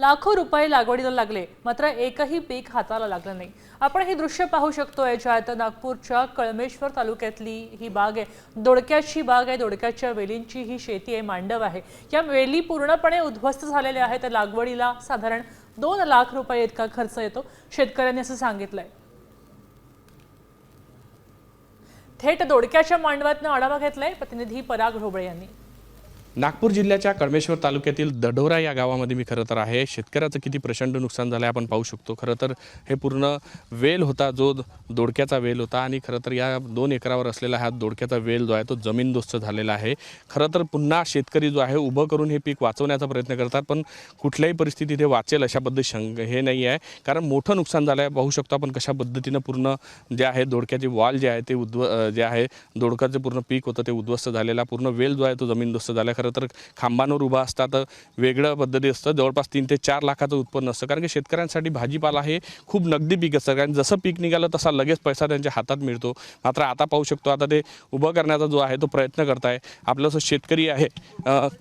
लाखो रुपये लागवडीला लागले. मात्र एकही पीक हाताला लागलं नाही. आपण हे दृश्य पाहू शकतो ज्यात नागपूरच्या कळमेश्वर तालुक्यातली ही बाग आहे. दोडक्याची बाग आहे. दोडक्याच्या वेलींची ही शेती आहे. मांडव आहे. या वेली पूर्णपणे उद्ध्वस्त झालेल्या आहेत. तर लागवडीला साधारण दोन लाख रुपये इतका खर्च येतो शेतकऱ्यांनी असं सांगितलंय. थेट दोडक्याच्या मांडवातनं आढावा घेतलाय. प्रतिनिधी पराग ढोबळे यांनी. नागपूर जिल्ह्याच्या कळमेश्वर तालुक्यातील दडोरा या गावामध्ये मी खरं तर आहे. शेतकऱ्याचं किती प्रचंड नुकसान झालं आहे आपण पाहू शकतो. खरं तर हे पूर्ण वेल होता जो दोडक्याचा वेल होता आणि खरं तर या दोन एकरावर असलेला हा दोडक्याचा वेल जो आहे तो जमीनदोस्त झालेला आहे. खरं तर पुन्हा शेतकरी जो आहे उभं करून हे पीक वाचवण्याचा प्रयत्न करतात पण कुठल्याही परिस्थितीत हे वाचेल अशा पद्धती शंक हे नाही आहे. कारण मोठं नुकसान झालं आहे पाहू शकतो आपण कशा पद्धतीनं पूर्ण जे आहे दोडक्याची वॉल जे आहे ते उद्व जे आहे दोडकाचं पूर्ण पीक होतं ते उद्ध्वस्त झालेला पूर्ण वेल जो आहे तो जमीनदोस्त झाला. खरं तर खांबांवर उभा असता. तर वेगळं पद्धती असतं. जवळपास तीन ते चार लाखाचं उत्पन्न असतं. कारण की शेतकऱ्यांसाठी भाजीपाला हे खूप नगदी पीक असतं. कारण जसं पीक निघालं तसा लगेच पैसा त्यांच्या हातात मिळतो. मात्र आता पाहू शकतो आता ते उभं करण्याचा जो आहे तो प्रयत्न करताय. आपलं जो शेतकरी आहे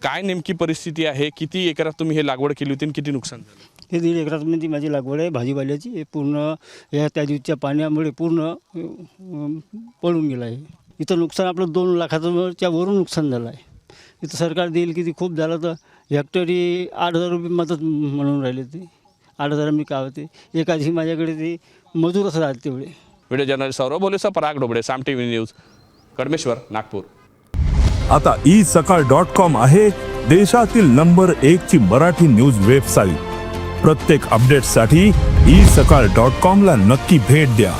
काय नेमकी परिस्थिती आहे? किती एकरात तुम्ही हे लागवड केली होती आणि किती नुकसान झालं? हे दीड एकरामध्ये म्हणजे माझी लागवड आहे भाजीपाल्याची. हे पूर्ण या त्या दिवसच्या पाण्यामुळे पूर्ण पळून पडून गेलं आहे. इथं नुकसान आपलं दोन लाखाचं च्या वरून नुकसान झालं आहे. इथं सरकार देईल किती खूप झालं तर हेक्टरी आठ हजार रुपये मदत म्हणून राहिले ते आठ हजार मी काय होते. एका दिवशी माझ्याकडे ते मजूरच राहते तेवढे. Video journalist Saurabh बोलेसह Parag Dobde Saam T V news Kadmeshwar Nagpur. आता ई सकाळ डॉट कॉम आहे देशातील नंबर एक ची मराठी न्यूज वेबसाईट. प्रत्येक अपडेटसाठी ई सकाळ डॉट कॉम ला नक्की भेट द्या.